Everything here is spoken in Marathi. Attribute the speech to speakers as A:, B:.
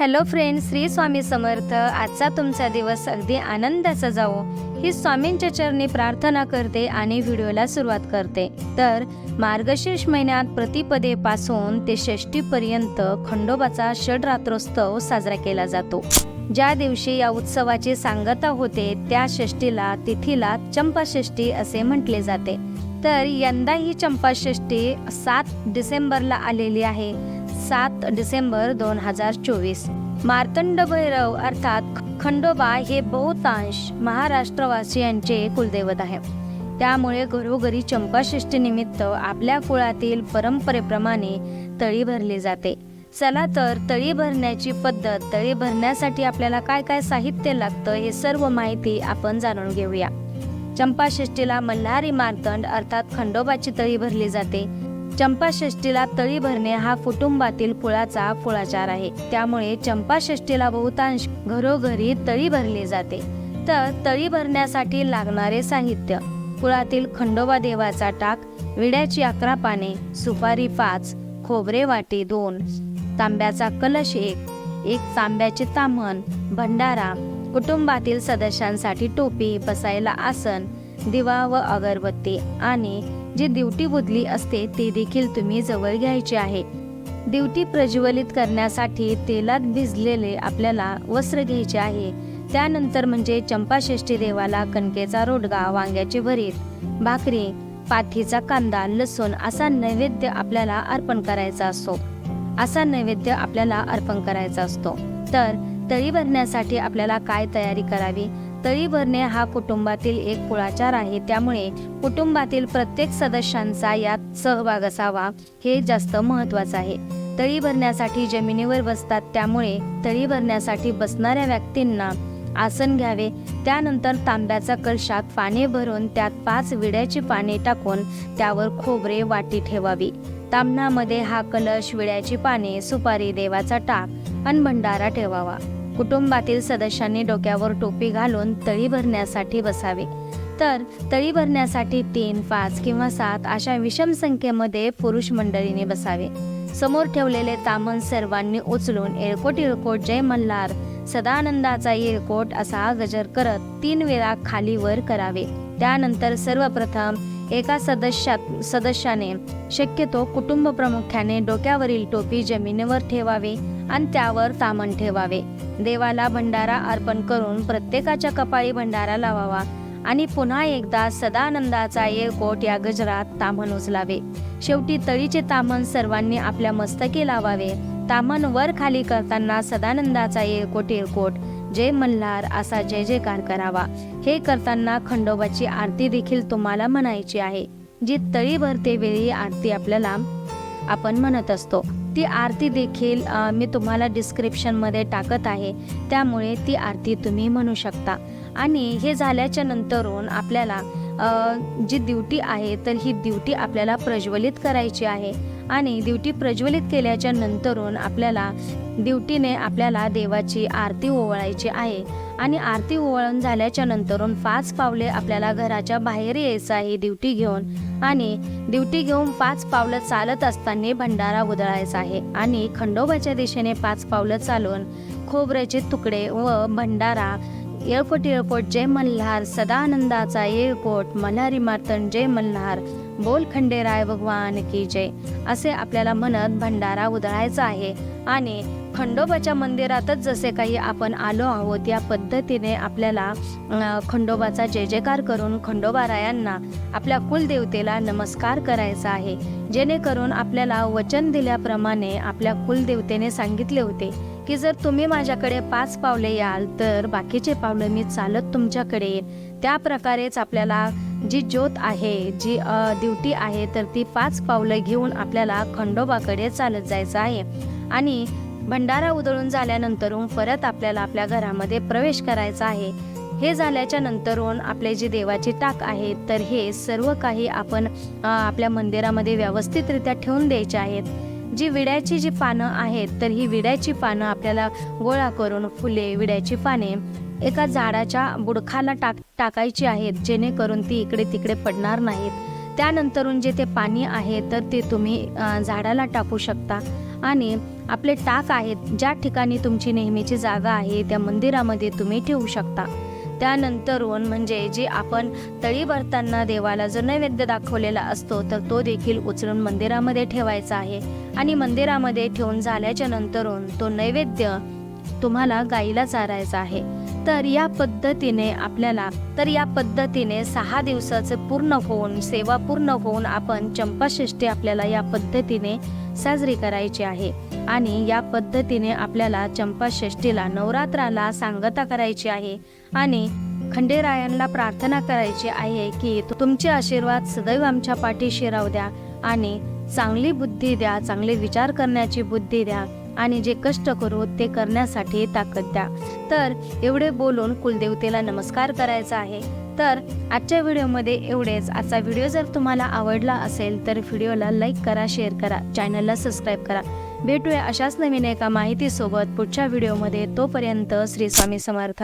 A: Hello friend Shri Swami Samarth. आजचा तुमचा दिवस अगदी आनंदाचा जावो. ही स्वामींच्या चरणी प्रार्थना करते आणि व्हिडिओला सुरुवात करते. तर मार्गशीर्ष महिन्यात प्रतिपदेपासून ते षष्टीपर्यंत खंडोबाचा षडरात्रोत्सव साजरा केला जातो. ज्या दिवशी या उत्सवाची सांगता होते त्या षष्टीला तिथीला चंपाषष्ठी असे म्हटले जाते. तर यंदा ही चंपाषष्ठी सात डिसेंबरला आलेली आहे. सात डिसेंबर दोन हजार चोवीस. मार्तंड भैरव अर्थात खंडोबा हे बहुतांश महाराष्ट्रवासियांचे कुलदैवत आहे त्यामुळे घरोघरी चंपाषष्ठीनिमित्त आपल्या कुळातील परंपरेप्रमाणे तळी भरली जाते. चला तर तळी भरण्याची पद्धत तळी भरण्यासाठी आपल्याला काय काय साहित्य लागतं हे सर्व माहिती आपण जाणून घेऊया. चंपाषष्ठीला मल्हारी मार्तंड अर्थात खंडोबाची तळी भरली जाते. चंपाषष्ठीला तळी भरणे हा कुटुंबातील कुळाचा कुळाचार आहे. त्यामुळे चंपाषष्ठीला बहुतांश घरोघरी तळी भरली जाते. तर तळी भरण्यासाठी लागणारे साहित्य कुळातील खंडोबा देवाचा टाक विड्याची अकरा पाने सुपारी पाच खोबरे वाटी दोन तांब्याचा कलश एक एक तांब्याचे तामण भंडारा कुटुंबातील सदस्यांसाठी टोपी बसायला आसन दिवा व अगरबत्ती आणि जी दिवटी बुदली असते ते देखील तुम्ही जवळ घ्यायची आहे. दिवटी प्रज्वलित करण्यासाठी तेलात भिजलेले आपल्याला वस्त्र घ्यायचे आहे. त्यानंतर म्हणजे चंपाषष्ठी देवाला कणकेचा रोडगा वांग्याचे भरीत भाकरी पाठीचा कांदा लसूण असा नैवेद्य आपल्याला अर्पण करायचा असतो. असा नैवेद्य आपल्याला अर्पण करायचा असतो. तर तळी भरण्यासाठी आपल्याला काय तयारी करावी? तळी भरणे हा कुटुंबातील एक कुळाचार आहे. त्यामुळे कुटुंबातील प्रत्येक सदस्यांचा यात सहभाग असावा हे जास्त महत्वाचं आहे. तळी भरण्यासाठी जमिनीवर बसतात. त्यामुळे तळी भरण्यासाठी बसणाऱ्या व्यक्तींना आसन घ्यावे. त्यानंतर तांब्याचा कलशात पाने भरून त्यात पाच विड्याची पाने टाकून त्यावर खोबरे वाटी ठेवावी. तांबणामध्ये हा कलश विड्याची पाने सुपारी देवाचा टाक आणि भंडारा ठेवावा. कुटुंबातील सदस्यांनी डोक्यावर टोपी घालून तळी भरण्यासाठी बसावे. तर तळी भरण्यासाठी तीन पाच किंवा सात अशा विषम संख्येमध्ये पुरुष मंडळीने बसावे. समोर ठेवलेले तामन सर्वांनी उचलून एळकोट इळकोट जय मल्हार सदानंदाचा येळकोट असा गजर करत तीन वेळा खाली वर करावे. त्यानंतर सर्वप्रथम एका सदस्या सदस्याने शक्यतो कुटुंब प्रामुख्याने डोक्यावरील टोपी जमिनीवर ठेवावे आणि त्यावर तामण ठेवावे. देवाला भंडारा अर्पण करून प्रत्येकाच्या कपाळी भंडारा लावावा आणि पुन्हा एकदा सदानंदाचा येळकोट या गजरात तामण उचलावे. शेवटी तळीचे तामण सर्वांनी आपल्या मस्तकी लावावे. तामण वर खाली करताना सदानंदाचा येळकोट येळकोट जय मल्हार असा जय जयकार करावा. हे करताना खंडोबाची आरती देखील तुम्हाला म्हणायची आहे. जी तळी भरते वेळी आरती आपल्याला आपण म्हणत असतो. ती आरती देखील मी तुम्हाला डिस्क्रिप्शनमध्ये टाकत आहे. त्यामुळे ती आरती तुम्ही म्हणू शकता. आणि हे झाल्याच्या नंतरून आपल्याला जी ड्युटी आहे तर ही ड्युटी आपल्याला प्रज्वलित करायची आहे. आणि ड्युटी प्रज्वलित केल्याच्या नंतरून आपल्याला ड्युटीने आपल्याला देवाची आरती ओवाळायची आहे. आणि आरती ओवाळून झाल्याच्या नंतरून पाच पावले आपल्याला घराच्या बाहेर यायचं आहे ड्युटी घेऊन. आणि ड्युटी घेऊन पाच पावलं चालत असताना भंडारा उधळायचा आहे. आणि खंडोबाच्या दिशेने पाच पावलं चालून खोबऱ्याचे तुकडे व भंडारा येळकोट येळकोट जय मल्हार सदानंदाचा येळकोट मल्हारी मार्तन जय मल्हार. बोल खंडेराय भगवान की जय. असे आपल्याला म्हणत भंडारा उधळायचा आहे. आणि खंडोबाच्या मंदिरातच जसे काही आपण आलो आहोत या पद्धतीने आपल्याला खंडोबाचा जय जयकार करून खंडोबारायांना आपल्या कुलदेवतेला नमस्कार करायचा आहे. जेणेकरून आपल्याला वचन दिल्याप्रमाणे आपल्या कुलदेवतेने सांगितले होते. की जर तुम्ही माझ्याकडे पाच पावले याल तर बाकीचे पावलं मी चालत तुमच्याकडे. त्या प्रकारेच आपल्याला जी ज्योत आहे जी ड्युटी आहे तर ती पाच पावलं घेऊन आपल्याला खंडोबाकडे चालत जायचं आहे. आणि भंडारा उधळून झाल्यानंतरून परत आपल्याला आपल्या घरामध्ये प्रवेश करायचा आहे. हे झाल्याच्या नंतरून आपले जे देवाची टाक आहे तर हे सर्व काही आपण आपल्या मंदिरामध्ये व्यवस्थितरित्या ठेवून द्यायचे आहेत. जी विड्याची जी पानं आहेत तर ही विड्याची पानं आपल्याला गोळा करून फुले विड्याची पाने एका झाडाच्या बुडखाला टाक टाकायची आहेत जेणेकरून ती इकडे तिकडे पडणार नाहीत. त्यानंतरून जे ते पाणी आहे तर ते तुम्ही झाडाला टाकू शकता. आणि आपले टाक आहेत ज्या ठिकाणी तुमची नेहमीची जागा आहे त्या मंदिरामध्ये तुम्ही ठेवू शकता. त्यानंतरून म्हणजे जे आपण तळी भरताना देवाला जो नैवेद्य दाखवलेला असतो तर तो देखील उचलून मंदिरामध्ये ठेवायचा आहे. आणि मंदिरामध्ये ठेवून झाल्याच्या नंतरून तो नैवेद्य तुम्हाला गाईला चारायचा आहे. तर या पद्धतीने आपल्याला तर या पद्धतीने सहा दिवसाचं पूर्ण होऊन सेवा पूर्ण होऊन आपण चंपाषष्ठी आपल्याला या पद्धतीने साजरी करायची आहे. आणि या पद्धतीने आपल्याला चंपाषष्ठीला नवरात्राला सांगता करायची आहे आणि खंडेरायांना प्रार्थना करायची आहे की तुमचे आशीर्वाद सदैव आमच्या पाठीशी राहू द्या आणि चांगली बुद्धी द्या चांगले विचार करण्याची बुद्धी द्या आणि जे कष्ट करू ते करण्यासाठी ताकद द्या. तर एवढे बोलून कुलदेवतेला नमस्कार करायचा आहे. तर आजच्या व्हिडिओमध्ये एवढेच. आजचा व्हिडिओ जर तुम्हाला आवडला असेल तर व्हिडिओला लाईक करा शेअर करा चॅनलला सबस्क्राईब करा. भेटूया अशाच नवीन एका माहितीसोबत पुढच्या व्हिडिओमध्ये. तोपर्यंत श्री स्वामी समर्थ.